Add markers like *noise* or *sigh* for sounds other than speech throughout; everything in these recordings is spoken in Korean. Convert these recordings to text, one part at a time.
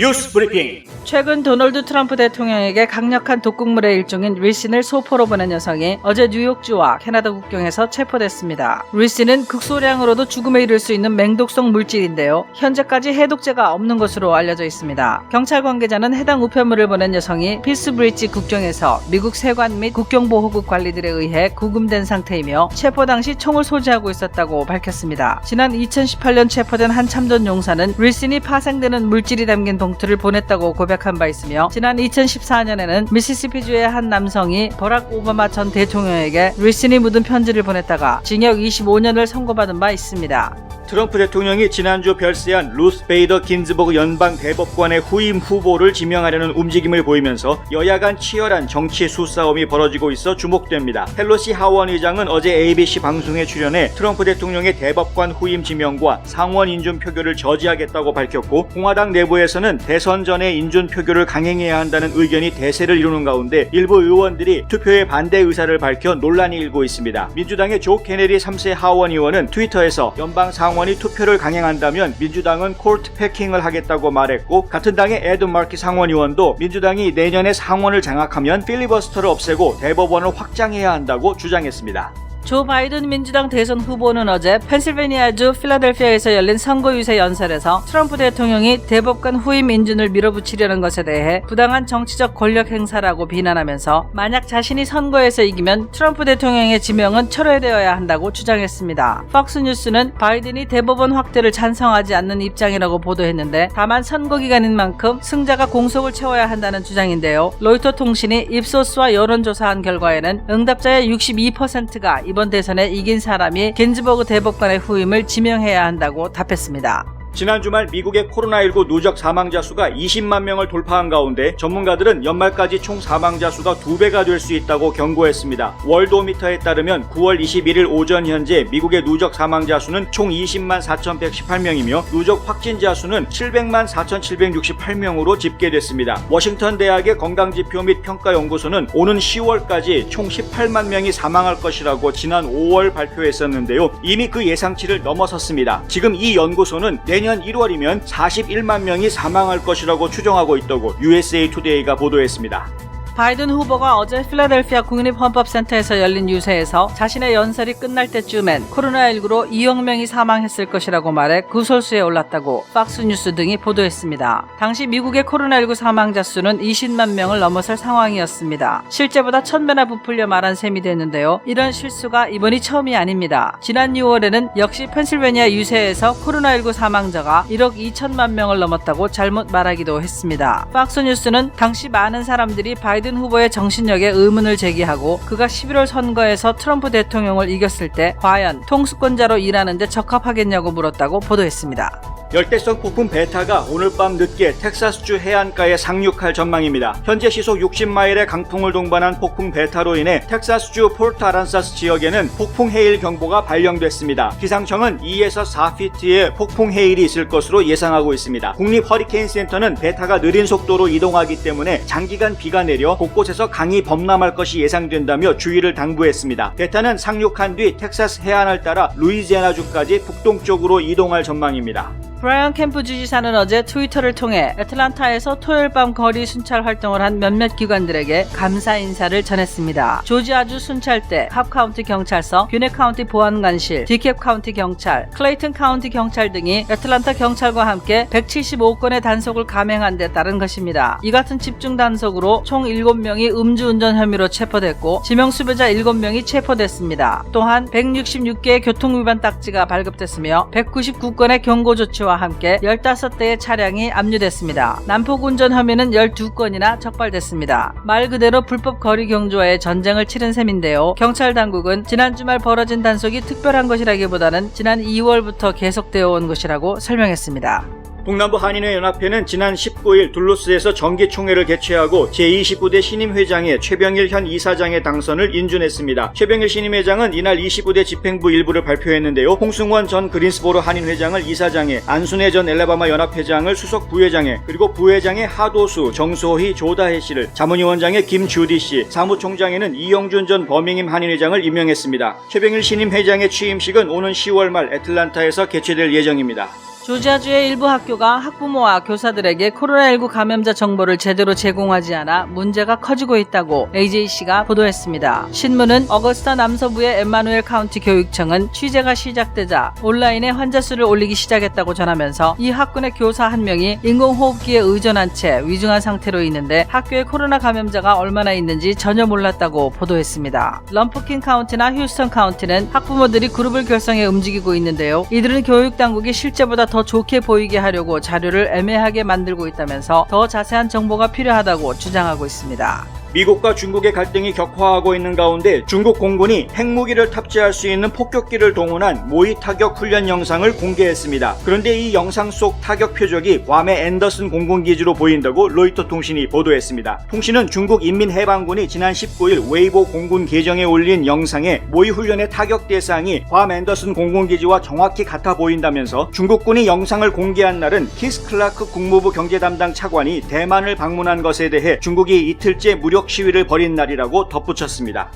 뉴스 브리핑. 최근 도널드 트럼프 대통령에게 강력한 독극물의 일종인 리신을 소포로 보낸 여성이 어제 뉴욕주와 캐나다 국경에서 체포됐습니다. 리신은 극소량으로도 죽음에 이를 수 있는 맹독성 물질인데요. 현재까지 해독제가 없는 것으로 알려져 있습니다. 경찰 관계자는 해당 우편물을 보낸 여성이 피스브리지 국경에서 미국 세관 및 국경보호국 관리들에 의해 구금된 상태이며 체포 당시 총을 소지하고 있었다고 밝혔습니다. 지난 2018년 체포된 한 참전 용사는 리신이 파생되는 물질이 담긴 봉투를 보냈다고 고백한 바 있으며 지난 2014년에는 미시시피주의 한 남성이 버락 오바마 전 대통령에게 리신이 묻은 편지를 보냈다가 징역 25년을 선고받은 바 있습니다. 트럼프 대통령이 지난주 별세한 루스 베이더 긴즈버그 연방 대법관의 후임 후보를 지명하려는 움직임을 보이면서 여야 간 치열한 정치 수싸움이 벌어지고 있어 주목됩니다. 펠로시 하원 의장은 어제 ABC 방송에 출연해 트럼프 대통령의 대법관 후임 지명과 상원 인준 표결을 저지하겠다고 밝혔고 공화당 내부에서는 대선 전에 인준 표결을 강행해야 한다는 의견이 대세를 이루는 가운데 일부 의원들이 투표에 반대 의사를 밝혀 논란이 일고 있습니다. 민주당의 조 케네디 3세 하원 의원은 트위터에서 연방 상원이 투표를 강행한다면 민주당은 콜트 패킹을 하겠다고 말했고 같은 당의 에드 마키 상원 의원도 민주당이 내년에 상원을 장악하면 필리버스터를 없애고 대법원을 확장해야 한다고 주장했습니다. 조 바이든 민주당 대선 후보는 어제 펜실베니아주 필라델피아에서 열린 선거 유세 연설에서 트럼프 대통령이 대법관 후임 인준을 밀어붙이려는 것에 대해 부당한 정치적 권력 행사라고 비난하면서 만약 자신이 선거에서 이기면 트럼프 대통령의 지명은 철회되어야 한다고 주장했습니다. 폭스뉴스는 바이든이 대법원 확대를 찬성하지 않는 입장이라고 보도했는데 다만 선거 기간인 만큼 승자가 공석을 채워야 한다는 주장인데요. 로이터 통신이 입소스와 여론조사한 결과에는 응답자의 62%가 이번 대선에 이긴 사람이 겐즈버그 대법관의 후임을 지명해야 한다고 답했습니다. 지난 주말 미국의 코로나19 누적 사망자 수가 20만 명을 돌파한 가운데 전문가들은 연말까지 총 사망자 수가 2배가 될 수 있다고 경고했습니다. 월도미터에 따르면 9월 21일 오전 현재 미국의 누적 사망자 수는 총 20만 4,118명이며 누적 확진자 수는 700만 4,768명으로 집계됐습니다. 워싱턴 대학의 건강지표 및 평가연구소는 오는 10월까지 총 18만 명이 사망할 것이라고 지난 5월 발표했었는데요. 이미 그 예상치를 넘어섰습니다. 지금 이 연구소는 내년 1월이면 41만 명이 사망할 것이라고 추정하고 있다고 USA 투데이가 보도했습니다. 바이든 후보가 어제 필라델피아 국립헌법센터에서 열린 유세에서 자신의 연설이 끝날 때쯤엔 코로나19로 2억 명이 사망했을 것이라고 말해 구설수에 올랐다고 박스뉴스 등이 보도했습니다. 당시 미국의 코로나19 사망자 수는 20만 명을 넘어설 상황이었습니다. 실제보다 천배나 부풀려 말한 셈이 됐는데요. 이런 실수가 이번이 처음이 아닙니다. 지난 6월에는 역시 펜실베니아 유세에서 코로나19 사망자가 1억 2천만 명을 넘었다고 잘못 말하기도 했습니다. 박스뉴스는 당시 많은 사람들이 바이든 후보의 정신력에 의문을 제기하고 그가 11월 선거에서 트럼프 대통령을 이겼을 때 과연 통수권자로 일하는데 적합하겠냐고 물었다고 보도했습니다. 열대성 폭풍 베타가 오늘 밤 늦게 텍사스주 해안가에 상륙할 전망입니다. 현재 시속 60마일의 강풍을 동반한 폭풍 베타로 인해 텍사스주 아란사스 지역에는 폭풍 해일 경보가 발령됐습니다. 기상청은 2에서 4피트의 폭풍 해일이 있을 것으로 예상하고 있습니다. 국립 허리케인 센터는 베타가 느린 속도로 이동하기 때문에 장기간 비가 내려 곳곳에서 강이 범람할 것이 예상된다며 주의를 당부했습니다. 베타는 상륙한 뒤 텍사스 해안을 따라 루이지애나주까지 북동쪽으로 이동할 전망입니다. 브라이언 캠프 주지사는 어제 트위터를 통해 애틀란타에서 토요일 밤 거리 순찰 활동을 한 몇몇 기관들에게 감사 인사를 전했습니다. 조지아주 순찰대, 합 카운티 경찰서, 뷰네 카운티 보안관실, 디캡 카운티 경찰, 클레이튼 카운티 경찰 등이 애틀란타 경찰과 함께 175건의 단속을 감행한 데 따른 것입니다. 이 같은 집중 단속으로 총 7명이 음주운전 혐의로 체포됐고 지명 수배자 7명이 체포됐습니다. 또한 166개의 교통위반 딱지가 발급됐으며 199건의 경고 조치와 함께 15대의 차량이 압류됐습니다. 난폭 운전 혐의는 12건이나 적발됐습니다. 말 그대로 불법 거리 경주와의 전쟁을 치른 셈인데요. 경찰 당국은 지난 주말 벌어진 단속이 특별한 것이라기보다는 지난 2월부터 계속되어 온 것이라고 설명했습니다. 동남부 한인회 연합회는 지난 19일 둘루스에서 정기총회를 개최하고 제29대 신임 회장의 최병일 현 이사장의 당선을 인준했습니다. 최병일 신임 회장은 이날 29대 집행부 일부를 발표했는데요. 홍승원 전 그린스보로 한인 회장을 이사장에, 안순애 전 엘라바마 연합 회장을 수석 부회장에, 그리고 부회장의 하도수, 정소희, 조다혜 씨를, 자문위원장의 김주디 씨, 사무총장에는 이영준 전 버밍임 한인 회장을 임명했습니다. 최병일 신임 회장의 취임식은 오는 10월 말 애틀란타에서 개최될 예정입니다. 조지아주의 일부 학교가 학부모와 교사들에게 코로나19 감염자 정보를 제대로 제공하지 않아 문제가 커지고 있다고 AJC가 보도했습니다. 신문은 어거스타 남서부의 엠마누엘 카운티 교육청은 취재가 시작되자 온라인에 환자 수를 올리기 시작했다고 전하면서 이 학군의 교사 한 명이 인공호흡기에 의존한 채 위중한 상태로 있는데 학교에 코로나 감염자가 얼마나 있는지 전혀 몰랐다고 보도했습니다. 럼프킨 카운티나 휴스턴 카운티는 학부모들이 그룹을 결성해 움직이고 있는데요. 이들은 교육 당국이 실제보다 더 좋게 보이게 하려고 자료를 애매하게 만들고 있다면서 더 자세한 정보가 필요하다고 주장하고 있습니다. 미국과 중국의 갈등이 격화하고 있는 가운데 중국 공군이 핵무기를 탑재할 수 있는 폭격기를 동원한 모의 타격 훈련 영상을 공개했습니다. 그런데 이 영상 속 타격 표적이 괌의 앤더슨 공군기지로 보인다고 로이터 통신이 보도했습니다. 통신은 중국 인민해방군이 지난 19일 웨이보 공군 계정에 올린 영상에 모의 훈련의 타격 대상이 괌 앤더슨 공군기지와 정확히 같아 보인다면서 중국군이 영상을 공개한 날은 키스 클라크 국무부 경제 담당 차관이 대만을 방문한 것에 대해 중국이 이틀째 무력 시위를 벌인 날이라고 덧붙였습니다.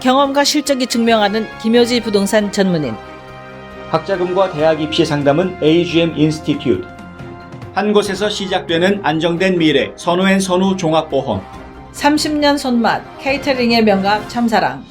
경험과 실적이 증명하는 김효지 부동산 전문인 학자금과 대학 입시 상담은 AGM 인스티튜트. 한 곳에서 시작되는 안정된 미래, 선우앤 선우 종합보험. 30년 손맛 케이터링의 명가 참사랑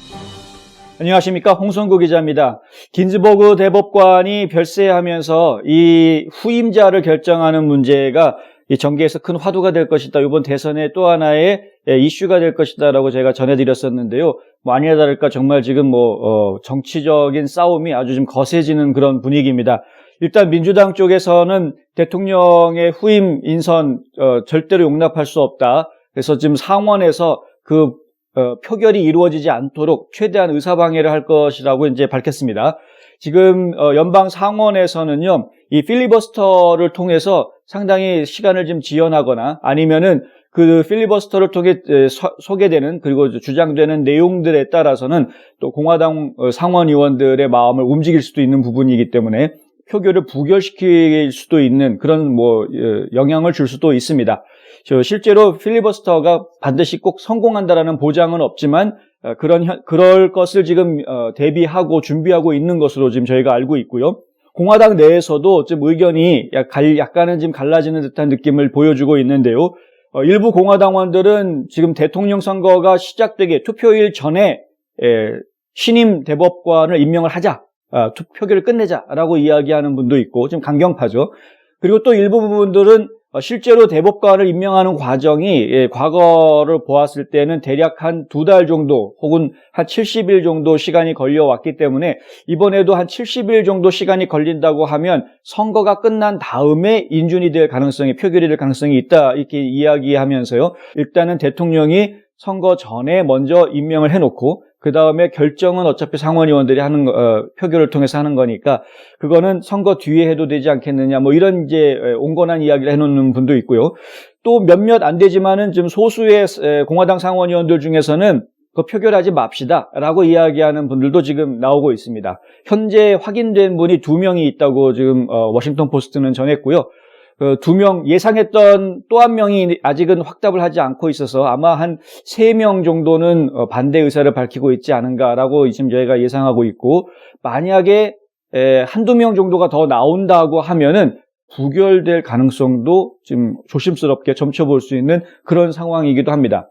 안녕하십니까. 홍성구 기자입니다. 긴즈버그 대법관이 별세하면서 이 후임자를 결정하는 문제가 이 정계에서 큰 화두가 될 것이다. 이번 대선의 또 하나의 예, 이슈가 될 것이다라고 제가 전해드렸었는데요. 뭐 아니나 다를까 정말 지금 뭐 어, 정치적인 싸움이 아주 좀 거세지는 그런 분위기입니다. 일단 민주당 쪽에서는 대통령의 후임 인선 어, 절대로 용납할 수 없다. 그래서 지금 상원에서 그 어, 표결이 이루어지지 않도록 최대한 의사방해를 할 것이라고 이제 밝혔습니다. 지금 어, 연방 상원에서는요, 이 필리버스터를 통해서 상당히 시간을 좀 지연하거나 아니면은 그 필리버스터를 통해 소개되는 그리고 주장되는 내용들에 따라서는 또 공화당 어, 상원 의원들의 마음을 움직일 수도 있는 부분이기 때문에 표결을 부결시킬 수도 있는 그런 뭐 어, 영향을 줄 수도 있습니다. 저 실제로 필리버스터가 반드시 꼭 성공한다라는 보장은 없지만 어, 그런 현- 그럴 것을 지금 어, 대비하고 준비하고 있는 것으로 지금 저희가 알고 있고요. 공화당 내에서도 좀 의견이 약간은 지금 갈라지는 듯한 느낌을 보여주고 있는데요. 어, 일부 공화당원들은 지금 대통령 선거가 시작되기 투표일 전에 에, 신임 대법관을 임명을 하자, 아, 투표결을 끝내자라고 이야기하는 분도 있고 지금 강경파죠. 그리고 또 일부 부분들은 어, 실제로 대법관을 임명하는 과정이 예, 과거를 보았을 때는 대략 한 두 달 정도 혹은 한 70일 정도 시간이 걸려왔기 때문에 이번에도 한 70일 정도 시간이 걸린다고 하면 선거가 끝난 다음에 인준이 될 가능성이 표결이 될 가능성이 있다 이렇게 이야기하면서요. 일단은 대통령이 선거 전에 먼저 임명을 해놓고 그 다음에 결정은 어차피 상원의원들이 하는 거, 어, 표결을 통해서 하는 거니까 그거는 선거 뒤에 해도 되지 않겠느냐 뭐 이런 이제 에, 온건한 이야기를 해놓는 분도 있고요. 또 몇몇 안 되지만은 지금 소수의 에, 공화당 상원의원들 중에서는 그 표결하지 맙시다 라고 이야기하는 분들도 지금 나오고 있습니다. 현재 확인된 분이 두 명이 있다고 지금 어, 워싱턴 포스트는 전했고요. 그 두 명 예상했던 또 한 명이 아직은 확답을 하지 않고 있어서 아마 한 세 명 정도는 어, 반대 의사를 밝히고 있지 않은가라고 지금 저희가 예상하고 있고 만약에 에, 한두 명 정도가 더 나온다고 하면은 부결될 가능성도 지금 조심스럽게 점쳐볼 수 있는 그런 상황이기도 합니다.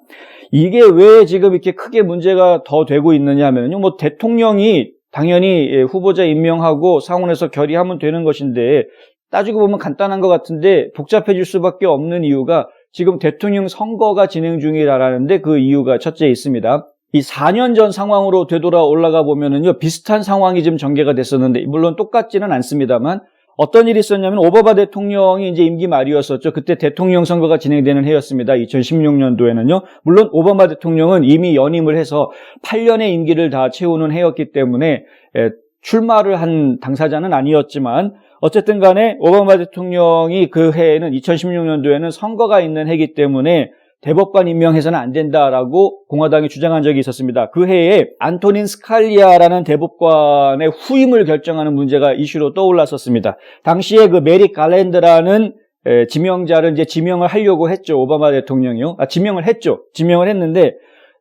이게 왜 지금 이렇게 크게 문제가 더 되고 있느냐 하면요. 뭐 대통령이 당연히 예, 후보자 임명하고 상원에서 결의하면 되는 것인데 따지고 보면 간단한 것 같은데 복잡해질 수밖에 없는 이유가 지금 대통령 선거가 진행 중이라는데 그 이유가 첫째 있습니다. 이 4년 전 상황으로 되돌아 올라가 보면은요, 비슷한 상황이 지금 전개가 됐었는데, 물론 똑같지는 않습니다만, 어떤 일이 있었냐면, 오바마 대통령이 이제 임기 말이었었죠. 그때 대통령 선거가 진행되는 해였습니다. 2016년도에는요. 물론 오바마 대통령은 이미 연임을 해서 8년의 임기를 다 채우는 해였기 때문에, 에, 출마를 한 당사자는 아니었지만, 어쨌든 간에 오바마 대통령이 그 해에는 2016년도에는 선거가 있는 해기 때문에 대법관 임명해서는 안 된다라고 공화당이 주장한 적이 있었습니다. 그 해에 안토닌 스칼리아라는 대법관의 후임을 결정하는 문제가 이슈로 떠올랐었습니다. 당시에 그 메리 갈랜드라는 에, 지명자를 이제 지명을 하려고 했죠. 오바마 대통령이요. 아, 지명을 했죠. 지명을 했는데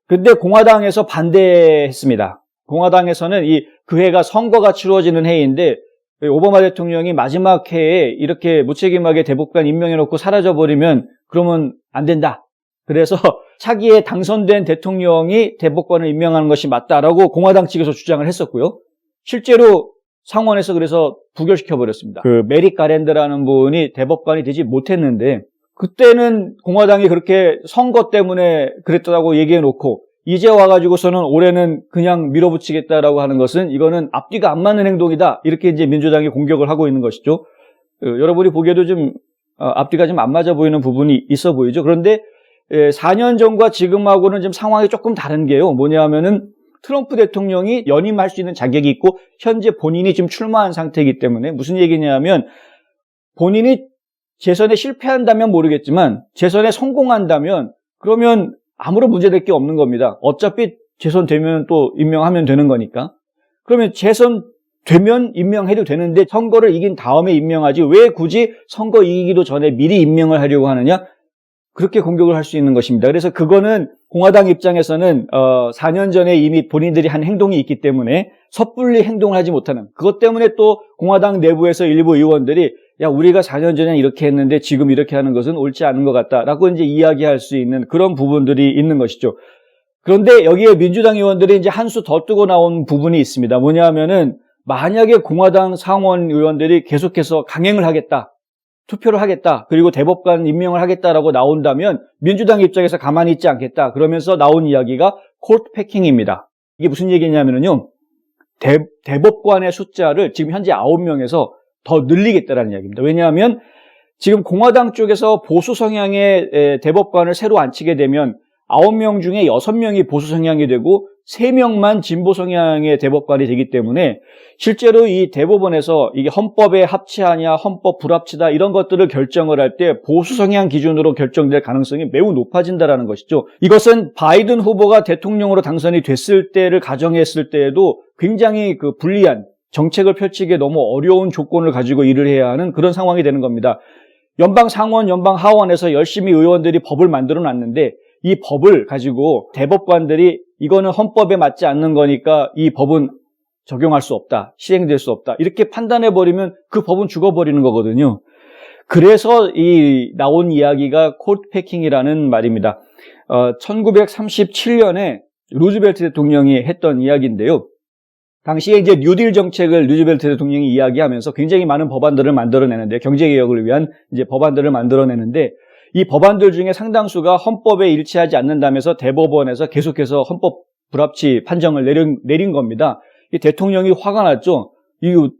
근데 공화당에서 반대했습니다. 공화당에서는 이 그 해가 선거가 치루어지는 해인데 오바마 대통령이 마지막 해에 이렇게 무책임하게 대법관 임명해놓고 사라져버리면 그러면 안 된다. 그래서 *laughs* 차기에 당선된 대통령이 대법관을 임명하는 것이 맞다라고 공화당 측에서 주장을 했었고요. 실제로 상원에서 그래서 부결시켜버렸습니다. 그 메리 가랜드라는 분이 대법관이 되지 못했는데 그때는 공화당이 그렇게 선거 때문에 그랬다고 얘기해놓고 이제 와가지고서는 올해는 그냥 밀어붙이겠다라고 하는 것은 이거는 앞뒤가 안 맞는 행동이다. 이렇게 이제 민주당이 공격을 하고 있는 것이죠. 어, 여러분이 보기에도 좀 어, 앞뒤가 좀 안 맞아 보이는 부분이 있어 보이죠. 그런데 예, 4년 전과 지금하고는 좀 상황이 조금 다른 게요. 뭐냐면은 트럼프 대통령이 연임할 수 있는 자격이 있고 현재 본인이 지금 출마한 상태이기 때문에 무슨 얘기냐면 본인이 재선에 실패한다면 모르겠지만 재선에 성공한다면 그러면 아무런 문제될 게 없는 겁니다. 어차피 재선되면 또 임명하면 되는 거니까. 그러면 재선 되면 임명해도 되는데 선거를 이긴 다음에 임명하지 왜 굳이 선거 이기기도 전에 미리 임명을 하려고 하느냐? 그렇게 공격을 할 수 있는 것입니다. 그래서 그거는 공화당 입장에서는 어, 4년 전에 이미 본인들이 한 행동이 있기 때문에 섣불리 행동을 하지 못하는 그것 때문에 또 공화당 내부에서 일부 의원들이 야 우리가 4년 전에 이렇게 했는데 지금 이렇게 하는 것은 옳지 않은 것 같다라고 이제 이야기할 수 있는 그런 부분들이 있는 것이죠. 그런데 여기에 민주당 의원들이 이제 한 수 더 뜨고 나온 부분이 있습니다. 뭐냐면은 만약에 공화당 상원 의원들이 계속해서 강행을 하겠다. 투표를 하겠다. 그리고 대법관 임명을 하겠다라고 나온다면 민주당 입장에서 가만히 있지 않겠다. 그러면서 나온 이야기가 콜트 패킹입니다. 이게 무슨 얘기냐면요. 대, 대법관의 숫자를 지금 현재 9명에서 더 늘리겠다라는 이야기입니다. 왜냐하면 지금 공화당 쪽에서 보수 성향의 에, 대법관을 새로 앉히게 되면 9명 중에 6명이 보수 성향이 되고 3명만 진보 성향의 대법관이 되기 때문에 실제로 이 대법원에서 이게 헌법에 합치하냐, 헌법 불합치다 이런 것들을 결정을 할 때 보수 성향 기준으로 결정될 가능성이 매우 높아진다라는 것이죠. 이것은 바이든 후보가 대통령으로 당선이 됐을 때를 가정했을 때에도 굉장히 그 불리한 정책을 펼치기에 너무 어려운 조건을 가지고 일을 해야 하는 그런 상황이 되는 겁니다. 연방 상원, 연방 하원에서 열심히 의원들이 법을 만들어 놨는데 이 법을 가지고 대법관들이 이거는 헌법에 맞지 않는 거니까 이 법은 적용할 수 없다. 실행될 수 없다. 이렇게 판단해 버리면 그 법은 죽어버리는 거거든요. 그래서 이 나온 이야기가 콜트 패킹이라는 말입니다. 어, 1937년에 루즈벨트 대통령이 했던 이야기인데요. 당시에 이제 뉴딜 정책을 루즈벨트 대통령이 이야기하면서 굉장히 많은 법안들을 만들어내는데 경제 개혁을 위한 이제 법안들을 만들어내는데 이 법안들 중에 상당수가 헌법에 일치하지 않는다면서 대법원에서 계속해서 헌법 불합치 판정을 내린, 내린 겁니다. 이 대통령이 화가 났죠. 이거,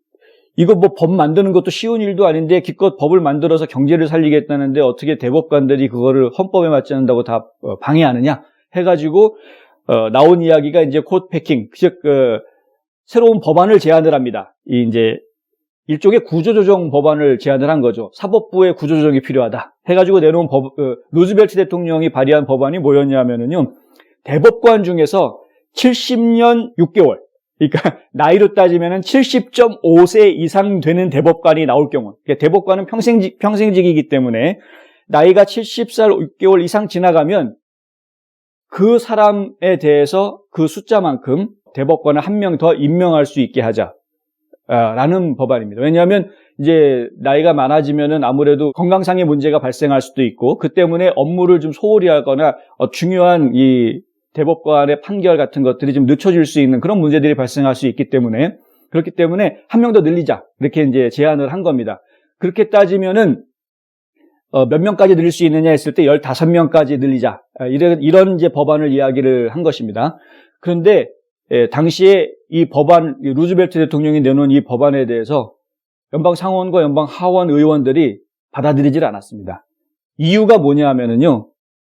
이거 뭐 법 만드는 것도 쉬운 일도 아닌데 기껏 법을 만들어서 경제를 살리겠다는데 어떻게 대법관들이 그거를 헌법에 맞지 않는다고 다 어, 방해하느냐 해가지고 어, 나온 이야기가 이제 콧 패킹, 즉 그, 새로운 법안을 제안을 합니다. 이 이제 일종의 구조조정 법안을 제안을 한 거죠. 사법부의 구조조정이 필요하다. 해가지고 내놓은 법, 그, 루즈벨트 대통령이 발의한 법안이 뭐였냐면은요, 대법관 중에서 70년 6개월, 그러니까 *laughs* 나이로 따지면은 70.5세 이상 되는 대법관이 나올 경우, 그러니까 대법관은 평생직, 평생직이기 때문에 나이가 70살 6개월 이상 지나가면 그 사람에 대해서 그 숫자만큼 대법관을 한 명 더 임명할 수 있게 하자. 라는 법안입니다. 왜냐하면 이제 나이가 많아지면은 아무래도 건강상의 문제가 발생할 수도 있고 그 때문에 업무를 좀 소홀히 하거나 어, 중요한 이 대법관의 판결 같은 것들이 좀 늦춰질 수 있는 그런 문제들이 발생할 수 있기 때문에 그렇기 때문에 한 명 더 늘리자 이렇게 이제 제안을 한 겁니다. 그렇게 따지면은 어, 몇 명까지 늘릴 수 있느냐 했을 때 15명까지 늘리자 이런, 이런 이제 법안을 이야기를 한 것입니다. 그런데 예, 당시에 이 법안, 이 루즈벨트 대통령이 내놓은 이 법안에 대해서 연방 상원과 연방 하원 의원들이 받아들이질 않았습니다. 이유가 뭐냐 하면은요,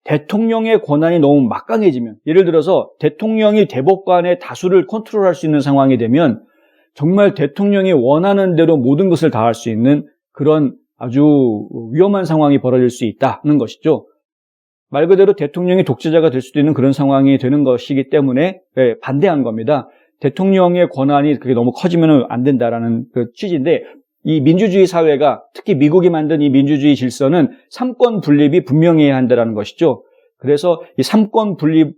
대통령의 권한이 너무 막강해지면, 예를 들어서 대통령이 대법관의 다수를 컨트롤할 수 있는 상황이 되면 정말 대통령이 원하는 대로 모든 것을 다 할 수 있는 그런 아주 위험한 상황이 벌어질 수 있다는 것이죠. 말 그대로 대통령이 독재자가 될 수도 있는 그런 상황이 되는 것이기 때문에 예, 반대한 겁니다. 대통령의 권한이 그게 너무 커지면 안 된다라는 그 취지인데 이 민주주의 사회가 특히 미국이 만든 이 민주주의 질서는 삼권 분립이 분명해야 한다는 것이죠. 그래서 이 삼권 분립의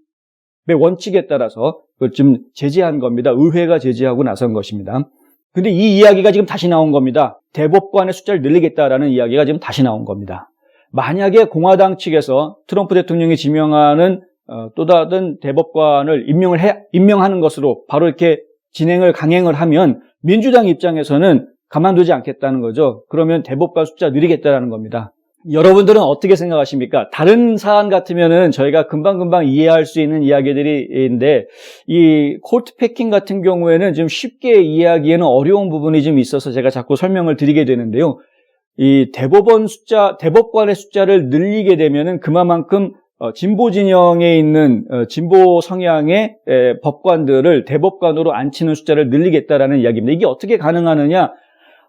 원칙에 따라서 좀 제재한 겁니다. 의회가 제재하고 나선 것입니다. 근데 이 이야기가 지금 다시 나온 겁니다. 대법관의 숫자를 늘리겠다라는 이야기가 지금 다시 나온 겁니다. 만약에 공화당 측에서 트럼프 대통령이 지명하는 어, 또 다른 대법관을 임명을 해, 임명하는 것으로 바로 이렇게 진행을 강행을 하면 민주당 입장에서는 가만두지 않겠다는 거죠. 그러면 대법관 숫자 늘리겠다라는 겁니다. 여러분들은 어떻게 생각하십니까? 다른 사안 같으면은 저희가 금방금방 이해할 수 있는 이야기들인데 이 코트 패킹 같은 경우에는 좀 쉽게 이해하기에는 어려운 부분이 좀 있어서 제가 자꾸 설명을 드리게 되는데요. 이 대법원 숫자, 대법관의 숫자를 늘리게 되면은 그만큼 어, 진보 진영에 있는 어, 진보 성향의 에, 법관들을 대법관으로 앉히는 숫자를 늘리겠다라는 이야기입니다. 이게 어떻게 가능하느냐?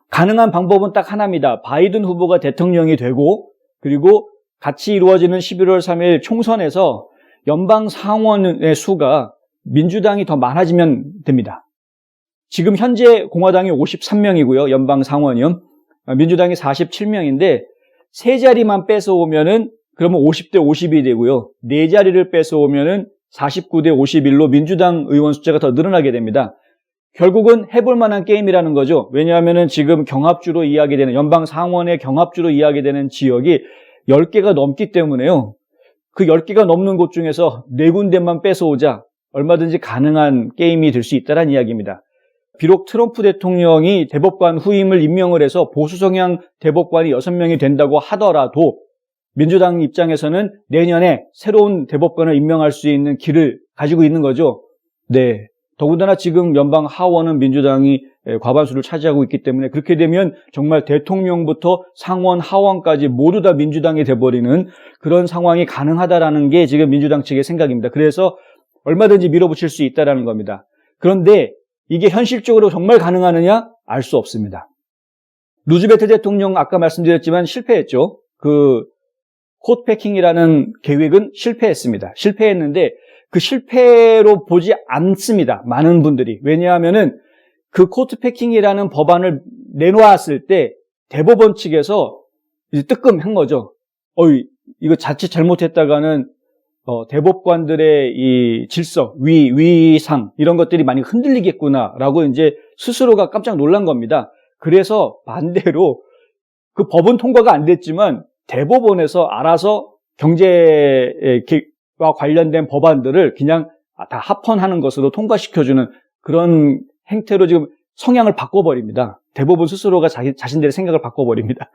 가능한 방법은 딱 하나입니다. 바이든 후보가 대통령이 되고 그리고 같이 이루어지는 11월 3일 총선에서 연방 상원의 수가 민주당이 더 많아지면 됩니다. 지금 현재 공화당이 53명이고요. 연방 상원이요. 민주당이 47명인데 세 자리만 뺏어오면은 그러면 50대 50이 되고요. 네 자리를 뺏어오면은 49대 51로 민주당 의원 숫자가 더 늘어나게 됩니다. 결국은 해볼 만한 게임이라는 거죠. 왜냐하면은 지금 경합주로 이야기되는 연방 상원의 경합주로 이야기되는 지역이 10개가 넘기 때문에요. 그 10개가 넘는 곳 중에서 네 군데만 뺏어오자 얼마든지 가능한 게임이 될 수 있다는 이야기입니다. 비록 트럼프 대통령이 대법관 후임을 임명을 해서 보수 성향 대법관이 6명이 된다고 하더라도 민주당 입장에서는 내년에 새로운 대법관을 임명할 수 있는 길을 가지고 있는 거죠. 네. 더군다나 지금 연방 하원은 민주당이 과반수를 차지하고 있기 때문에 그렇게 되면 정말 대통령부터 상원, 하원까지 모두 다 민주당이 돼버리는 그런 상황이 가능하다라는 게 지금 민주당 측의 생각입니다. 그래서 얼마든지 밀어붙일 수 있다라는 겁니다. 그런데 이게 현실적으로 정말 가능하느냐? 알 수 없습니다. 루즈베트 대통령 아까 말씀드렸지만 실패했죠. 그 코트패킹이라는 계획은 실패했습니다. 실패했는데 그 실패로 보지 않습니다. 많은 분들이. 왜냐하면은 그 코트패킹이라는 법안을 내놓았을 때 대법원 측에서 뜨끔한 거죠. 어이, 이거 자칫 잘못했다가는 어, 대법관들의 이 질서, 위, 위상, 이런 것들이 많이 흔들리겠구나라고 이제 스스로가 깜짝 놀란 겁니다. 그래서 반대로 그 법은 통과가 안 됐지만 대법원에서 알아서 경제와 관련된 법안들을 그냥 다 합헌하는 것으로 통과시켜주는 그런 행태로 지금 성향을 바꿔버립니다. 대법원 스스로가 자기, 자신들의 생각을 바꿔버립니다.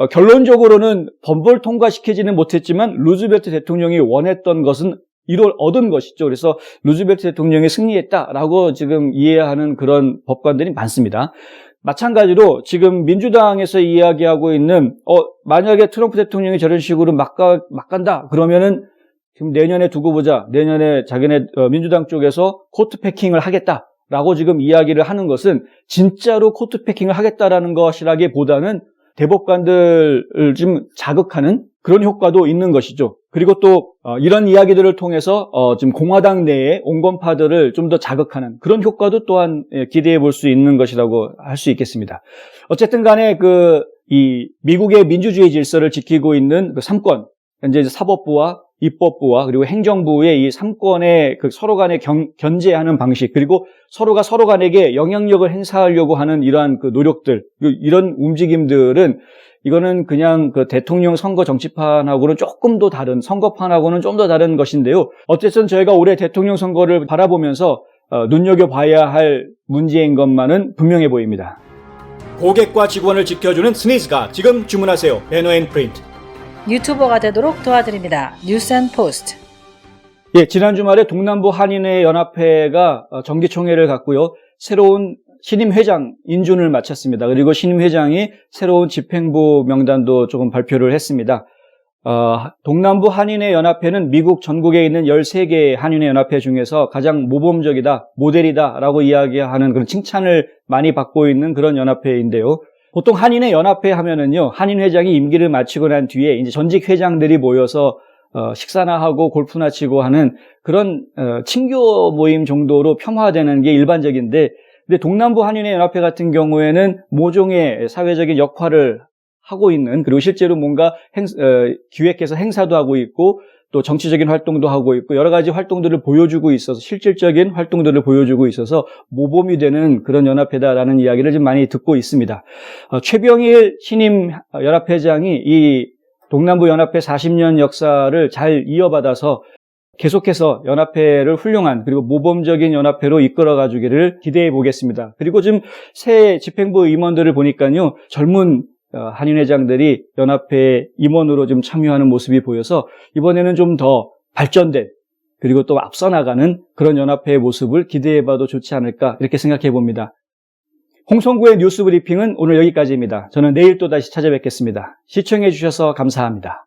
어, 결론적으로는 법을 통과시키지는 못했지만 루즈벨트 대통령이 원했던 것은 이걸 얻은 것이죠. 그래서 루즈벨트 대통령이 승리했다라고 지금 이해하는 그런 법관들이 많습니다. 마찬가지로 지금 민주당에서 이야기하고 있는 어 만약에 트럼프 대통령이 저런 식으로 막, 가, 막 간다 그러면은 지금 내년에 두고 보자 내년에 자기네 어, 민주당 쪽에서 코트 패킹을 하겠다라고 지금 이야기를 하는 것은 진짜로 코트 패킹을 하겠다라는 것이라기보다는 대법관들을 좀 자극하는 그런 효과도 있는 것이죠. 그리고 또 어, 이런 이야기들을 통해서 어, 지금 공화당 내의 온건파들을 좀 더 자극하는 그런 효과도 또한 예, 기대해 볼 수 있는 것이라고 할 수 있겠습니다. 어쨌든 간에 그 이 미국의 민주주의 질서를 지키고 있는 그 삼권, 현재 사법부와 입법부와 그리고 행정부의 이 삼권의 그 서로 간에 경, 견제하는 방식 그리고 서로가 서로 간에게 영향력을 행사하려고 하는 이러한 그 노력들 이런 움직임들은 이거는 그냥 그 대통령 선거 정치판하고는 조금 더 다른 선거판하고는 좀 더 다른 것인데요. 어쨌든 저희가 올해 대통령 선거를 바라보면서 어, 눈여겨봐야 할 문제인 것만은 분명해 보입니다. 고객과 직원을 지켜주는 스니즈가 지금 주문하세요. 배너앤 프린트. 유튜버가 되도록 도와드립니다. 뉴스앤포스트. 예, 지난 주말에 동남부 한인회 연합회가 어, 정기총회를 갖고요. 새로운 신임 회장 인준을 마쳤습니다. 그리고 신임 회장이 새로운 집행부 명단도 조금 발표를 했습니다. 어, 동남부 한인회 연합회는 미국 전국에 있는 13개 한인회 연합회 중에서 가장 모범적이다, 모델이다라고 이야기하는 그런 칭찬을 많이 받고 있는 그런 연합회인데요. 보통 한인회 연합회 하면은요, 한인 회장이 임기를 마치고 난 뒤에 이제 전직 회장들이 모여서 어, 식사나 하고 골프나 치고 하는 그런 어, 친교 모임 정도로 평화되는 게 일반적인데, 근데 동남부 한인회 연합회 같은 경우에는 모종의 사회적인 역할을 하고 있는 그리고 실제로 뭔가 행, 어, 기획해서 행사도 하고 있고 또 정치적인 활동도 하고 있고 여러 가지 활동들을 보여주고 있어서 실질적인 활동들을 보여주고 있어서 모범이 되는 그런 연합회다라는 이야기를 좀 많이 듣고 있습니다. 어, 최병일 신임 연합회장이 이 동남부 연합회 40년 역사를 잘 이어받아서 계속해서 연합회를 훌륭한 그리고 모범적인 연합회로 이끌어 가주기를 기대해 보겠습니다. 그리고 지금 새 집행부 임원들을 보니까요 젊은 어, 한인회장들이 연합회 임원으로 좀 참여하는 모습이 보여서 이번에는 좀 더 발전된 그리고 또 앞서 나가는 그런 연합회의 모습을 기대해 봐도 좋지 않을까 이렇게 생각해 봅니다. 홍성구의 뉴스 브리핑은 오늘 여기까지입니다. 저는 내일 또 다시 찾아뵙겠습니다. 시청해 주셔서 감사합니다.